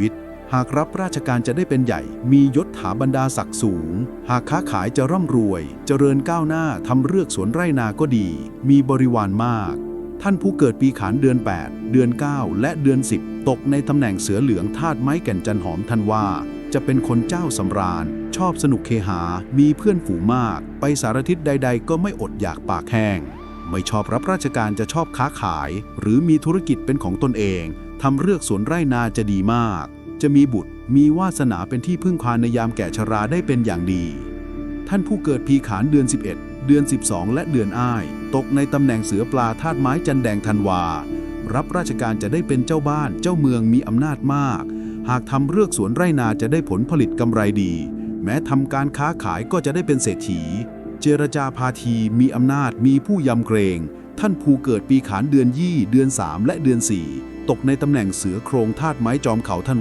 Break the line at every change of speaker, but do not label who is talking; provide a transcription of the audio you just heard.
วิต หากรับราชการจะได้เป็นใหญ่ มียศถาบรรดาศักดิ์สูง หากค้าขายจะร่ำรวย เจริญก้าวหน้าทำเรือกสวนไร่นาก็ดี มีบริวารมาก ท่านผู้เกิดปีขานเดือน 8 เดือน 9 และเดือน 10 ตกในตำแหน่งเสือเหลืองธาตุไม้แก่นจันหอมทันว่า จะเป็นคนเจ้าสำราญ ชอบสนุกเคหา มีเพื่อนฝูงมาก ไปสารทิศใด ๆ ก็ไม่อดอยากปากแห้งไม่ชอบรับราชการจะชอบค้าขาย หรือมีธุรกิจเป็นของตนเอง ทำเรือกสวนไร่นาจะดีมาก จะมีบุตรมีวาสนาเป็นที่พึ่งพาในยามแก่ชราได้เป็นอย่างดี ท่านผู้เกิดปีขานเดือน 11 เดือน 12 และเดือนอ้าย ตกในตำแหน่งเสือปลาธาตุไม้จันแดงธันวา รับราชการจะได้เป็นเจ้าบ้านเจ้าเมืองมีอำนาจมาก หากทำเรือกสวนไร่นาจะได้ผลผลิตกำไรดี แม้ทำการค้าขายก็จะได้เป็นเศรษฐี เจรจาพาทีมีอำนาจมีผู้ยำเกรง ท่านภูเกิดปีขานเดือนยี่ เดือน 3 และเดือน 4 ตกในตำแหน่งเสือโครงธาตุไม้จอมเขาท่านว